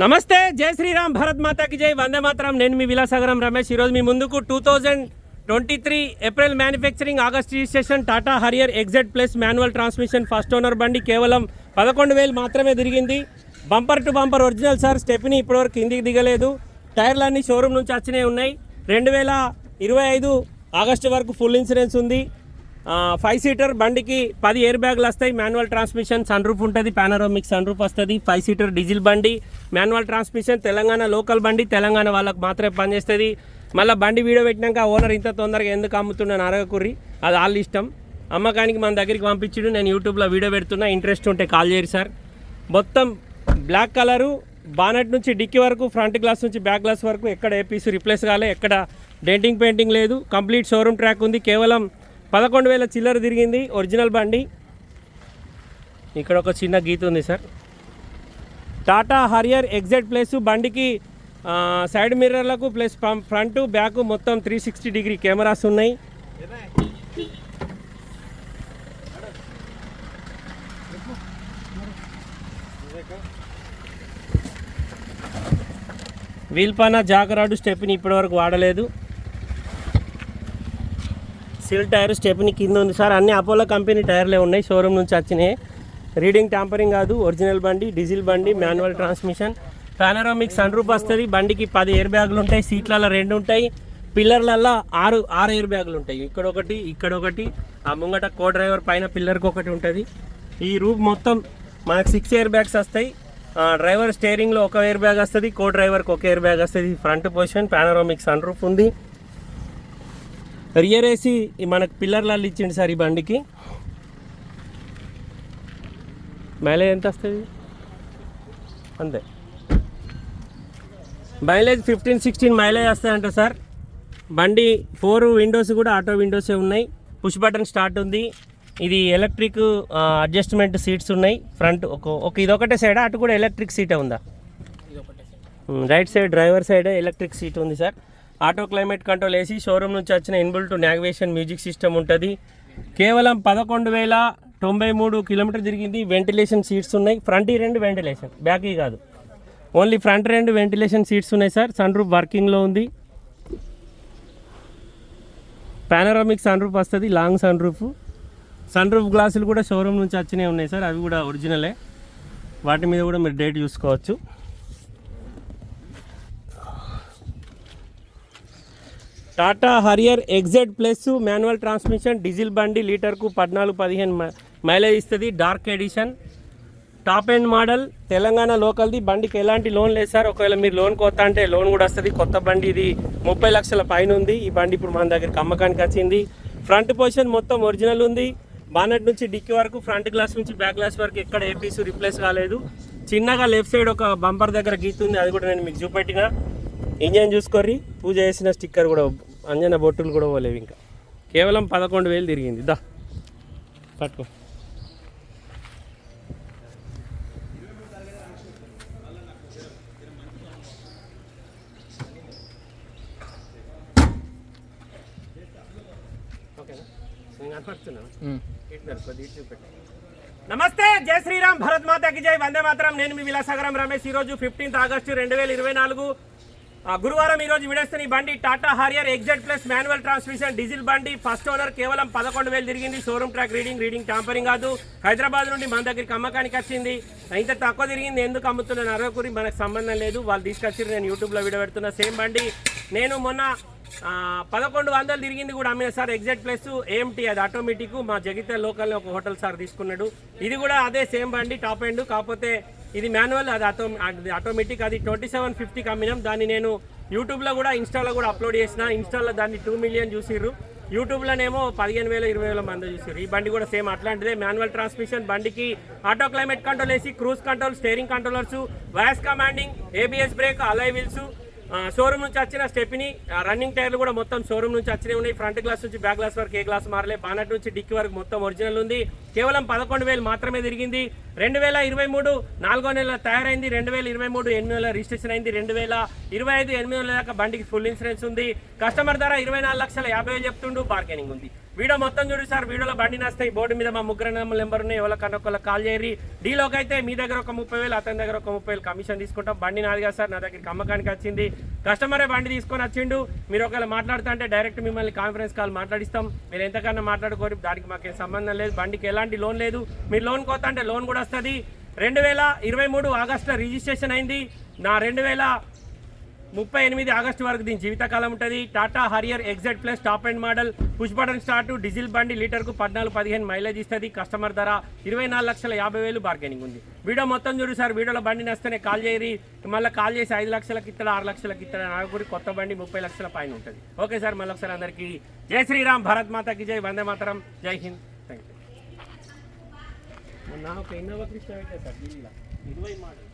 నమస్తే జై శ్రీరామ్ భరత్ మాతాకి జై వందే మాత్రం. నేను మీ విలాసాగరం రమేష్. ఈరోజు మీ ముందుకు two thousand twenty three April manufacturing August registration Tata Harrier XZ plus manual transmission first owner బండి కేవలం పదకొండు వేలు మాత్రమే తిరిగింది. Bumper to bumper original sir stepney ఇప్పటివరకు కిందికి దిగలేదు. టైర్లు అన్ని షోరూమ్ నుంచి వచ్చినాయి ఉన్నాయి. రెండు వేల ఇరవై ఐదు ఆగస్టు వరకు ఫుల్ ఇన్సూరెన్స్ ఉంది. ఫైవ్ సీటర్ బండికి పది ఎయిర్ బ్యాగులు వస్తాయి. మాన్యువల్ ట్రాన్స్మిషన్ సన్ రూఫ్ ఉంటుంది పానరోమిక్ సన్ రూఫ్ వస్తుంది. ఫైవ్ సీటర్ డీజిల్ బండి మాన్యువల్ ట్రాన్స్మిషన్ తెలంగాణ లోకల్ బండి తెలంగాణ వాళ్ళకి మాత్రమే పనిచేస్తుంది. మళ్ళీ బండి వీడియో పెట్టినాక ఓనర్ ఇంత తొందరగా ఎందుకు అమ్ముతున్నాను అరగకుర్రి అది వాళ్ళ ఇష్టం. అమ్మకానికి మన దగ్గరికి పంపించుడు. నేను యూట్యూబ్లో వీడియో పెడుతున్నా. ఇంట్రెస్ట్ ఉంటే కాల్ చేయరు సార్. మొత్తం బ్లాక్ కలరు బానెట్ నుంచి డిక్కీ వరకు ఫ్రంట్ గ్లాస్ నుంచి బ్యాక్ గ్లాస్ వరకు ఎక్కడ ఏ పీస్ రిప్లేస్ కాలే ఎక్కడ డెంటింగ్ పెయింటింగ్ లేదు. కంప్లీట్ షోరూమ్ ట్రాక్ ఉంది. కేవలం పదకొండు వేల చిల్లర తిరిగింది ఒరిజినల్ బండి. ఇక్కడ ఒక చిన్న గీత ఉంది sir. Tata Harrier exact place బండికి సైడ్ మిర్రర్లకు ప్లస్ పం- ఫ్రంట్ బ్యాక్ మొత్తం త్రీ సిక్స్టీ డిగ్రీ కెమెరాస్ ఉన్నాయి. వీల్పాన జాగరాడు స్టెప్ని ఇప్పటివరకు వాడలేదు. సీల్ టైర్ స్టెప్ని కింద ఉంది. సార్ అన్ని అపోలో కంపెనీ టైర్లే ఉన్నాయి. షోరూమ్ నుంచి వచ్చినాయి. రీడింగ్ ట్యాంపరింగ్ కాదు ఒరిజినల్ బండి డీజిల్ బండి manual transmission. Panoramic sun roof వస్తుంది. బండికి పది ఎయిర్ బ్యాగులు ఉంటాయి. సీట్లలో రెండు ఉంటాయి. పిల్లర్లల్లో ఆరు ఆరు ఎయిర్ బ్యాగులు ఉంటాయి. ఇక్కడ ఒకటి ఇక్కడ ఒకటి. ఆ ముంగట కో డ్రైవర్ పైన పిల్లర్కి ఒకటి ఉంటుంది. ఈ రూప్ మొత్తం మనకు సిక్స్ ఎయిర్ బ్యాగ్స్ వస్తాయి. డ్రైవర్ స్టేరింగ్లో ఒక ఎయిర్ బ్యాగ్ వస్తుంది. కో డ్రైవర్కి ఒక ఎయిర్ బ్యాగ్ వస్తుంది. Front position panoramic sun roof ఉంది. రియర్ ఏసీ ఈ మనకు పిల్లర్లలో ఇచ్చిండు సార్ ఈ బండికి. మైలేజ్ ఎంత వస్తుంది? అంతే. మైలేజ్ ఫిఫ్టీన్ సిక్స్టీన్ మైలేజ్ వస్తాయంట సార్. బండి ఫోర్ విండోస్ కూడా ఆటో విండోసే ఉన్నాయి. పుష్ బటన్ స్టార్ట్ ఉంది. ఇది ఎలక్ట్రిక్ అడ్జస్ట్మెంట్ సీట్స్ ఉన్నాయి. ఫ్రంట్ ఒక ఒక ఇదొకటే సైడ్ అటు కూడా ఎలక్ట్రిక్ సీటే ఉందా? Right side driver side electric seat ఉంది sir. Auto climate control AC showroom నుంచి వచ్చిన ఇన్బుల్ట్ నావిగేషన్ మ్యూజిక్ సిస్టమ్ ఉంటుంది. కేవలం పదకొండు వేల తొంభై మూడు కిలోమీటర్ తిరిగింది. వెంటిలేషన్ సీట్స్ ఉన్నాయి. ఫ్రంట్ ఈ రెండు వెంటిలేషన్ బ్యాక్ ఈ కాదు. ఓన్లీ ఫ్రంట్ రెండు వెంటిలేషన్ సీట్స్ ఉన్నాయి సార్. సన్ రూఫ్ వర్కింగ్లో ఉంది. పానరామిక్ సన్ రూఫ్ వస్తుంది long sun roof. Sun roof గ్లాసులు కూడా షోరూమ్ నుంచి వచ్చినవి ఉన్నాయి సార్. అవి కూడా ఒరిజినలే. వాటి మీద కూడా మీరు డేట్ చూసుకోవచ్చు. Tata Harrier XZ plus manual transmission diesel బండి లీటర్కు పద్నాలుగు పదిహేను మైలేజ్ ఇస్తుంది. Dark edition. Top end model. Telangana లోకల్ది. బండికి ఎలాంటి లోన్ లేదు సార్. ఒకవేళ మీరు లోన్ కొత్త అంటే లోన్ కూడా వస్తుంది. కొత్త బండి ఇది ముప్పై లక్షల పైన ఉంది. ఈ బండి ఇప్పుడు మన దగ్గరికి అమ్మకానికి వచ్చింది. ఫ్రంట్ పొజిషన్ మొత్తం ఒరిజినల్ ఉంది. బానెట్ నుంచి డిక్కీ వరకు ఫ్రంట్ గ్లాస్ నుంచి బ్యాక్ గ్లాస్ వరకు ఎక్కడ ఏ పీసు రిప్లేస్ కాలేదు. చిన్నగా లెఫ్ట్ సైడ్ ఒక బంపర్ దగ్గర గీతుంది. అది కూడా నేను మీకు చూపెట్టిన. ఇంజన్ చూసుకోర్రి. పూజ చేసిన స్టిక్కర్ కూడా అంజన బొట్టులు కూడా పోలేవు ఇంకా. కేవలం పదకొండు వేలు తిరిగింది. దా పట్టుకో. నమస్తే జై శ్రీరామ్ భరత్ మాతాకి జై. వందే మాతరం. నేను మీ విలాసాగరం రమేష్. ఈ రోజు ఫిఫ్టీన్త్ ఆగస్టు రెండు వేల ఇరవై నాలుగు. గురువారం ఈ రోజు విడేస్తున్న ఈ బండి Tata Harrier XZ plus manual transmission diesel బండి ఫస్ట్ ఓనర్ కేవలం పదకొండు వేలు తిరిగింది. Showroom track reading reading tampering కాదు. హైదరాబాద్ నుండి మన దగ్గరికి అమ్మకానికి వచ్చింది. ఇంత తక్కువ తిరిగింది ఎందుకు అమ్ముతున్నాను అరవకురి మనకు సంబంధం లేదు. వాళ్ళు తీసుకొచ్చి నేను యూట్యూబ్లో వీడియో పెడుతున్న. సేమ్ బండి. నేను మొన్న పదకొండు వందలు తిరిగింది కూడా అమ్మిన సార్. ఎగ్జాక్ట్ ప్లస్ ఏంటి అది ఆటోమేటిక్. మా జగిత్యాల లోకల్ ఒక హోటల్ సార్ తీసుకున్నాడు. ఇది కూడా అదే సేమ్ బండి టాప్ ఎండ్. కాకపోతే ఇది మాన్యువల్ అది ఆటో అది ఆటోమేటిక్ అది ట్వంటీ సెవెన్ ఫిఫ్టీకి అమ్మినాం దాన్ని నేను యూట్యూబ్లో కూడా ఇన్స్టాలో కూడా అప్లోడ్ చేసిన. ఇన్స్టాలో దాన్ని టూ మిలియన్ చూసిర్రు. యూట్యూబ్లోనేమో పదిహేను వేల ఇరవై వేల మంది చూసారు ఈ బండి కూడా సేమ్ అట్లాంటిదే. మాన్యువల్ ట్రాన్స్మిషన్ బండికి ఆటో క్లైమేట్ కంట్రోల్ వేసి cruise control steering controllers voice commanding ABS brake alloy wheels showroom నుంచి వచ్చిన స్టెప్ని రన్నింగ్ టైర్లు కూడా మొత్తం షోరూమ్ నుంచి వచ్చినవి ఉన్నాయి. ఫ్రంట్ గ్లాస్ నుంచి బ్యాక్ గ్లాస్ వరకు ఏ గ్లాస్ మారలే. బానట్ నుంచి డిక్కి వరకు మొత్తం ఒరిజినల్ ఉంది. కేవలం పదకొండు వేలు మాత్రమే తిరిగింది. రెండు వేల ఇరవై మూడు నాలుగో నెల తయారైంది. రెండు వేల ఇరవై మూడు ఎనిమిది నెలల రిజిస్ట్రేషన్ అయింది. రెండు వేల ఇరవై ఐదు ఎనిమిది నెలల దాకా బండికి ఫుల్ ఇన్సూరెన్స్ ఉంది. కస్టమర్ ధర ఇరవై నాలుగు లక్షల యాభై వేలు చెప్తుండు. బార్గెనింగ్ ఉంది. వీడియో మొత్తం చూడు సార్ వీడియోలో బండి నస్తాయి బోర్డు మీద మా ముగ్గురు నెంబర్ ఉన్నాయి ఎవరో ఒకళ్ళకి కాల్ చేయరి డీలోకి అయితే మీ దగ్గర ఒక ముప్పై వేలు అతని దగ్గర ఒక ముప్పై వేలు కమిషన్ తీసుకుంటాం. బండి నాది కదా సార్ నా దగ్గరికి అమ్మకానికి వచ్చింది. కస్టమరే బండి తీసుకొని వచ్చిండు. మీరు ఒకవేళ మాట్లాడుతుంటే డైరెక్ట్ మిమ్మల్ని కాన్ఫరెన్స్ కాల్ మాట్లాడిస్తాం. మీరు ఎంతకన్నా మాట్లాడుకోరు దానికి మాకేం సంబంధం లేదు. బండికి ఎలాంటి లోన్ లేదు. మీరు లోన్ కోత అంటే లోన్ కూడా వస్తుంది. రెండు వేల ఇరవై మూడు ఆగస్టులో రిజిస్ట్రేషన్ అయింది. నా రెండు వేల ముప్పై ఎనిమిది ఆగస్టు వరకు దీని జీవితకాలం ఉంటుంది. Tata Harrier XZ plus top end model push button start diesel బండి లీటర్కు పద్నాలుగు పదిహేను మైలేజ్ ఇస్తుంది. కస్టమర్ ధర ఇరవై నాలుగు లక్షల యాభై వేలు బార్గెనింగ్ ఉంది. వీడియో మొత్తం చూడు సార్. వీడియోలో బండి నస్తేనే కాల్ చేయరి. మళ్ళీ కాల్ చేసి ఐదు లక్షలకి ఇస్తాడు ఆరు లక్షలకి ఇస్తాడు నాకు కొత్త బండి ముప్పై లక్షల పైన ఉంటుంది. Okay sir. మళ్ళీ ఒకసారి అందరికీ జై శ్రీరామ్. భారత్ మాతకి జై. వందే మాతరం. జై హింద్. థ్యాంక్ యూ ఒక ఇన్నోవా కృష్ణ సార్. ఇరవై మోడల్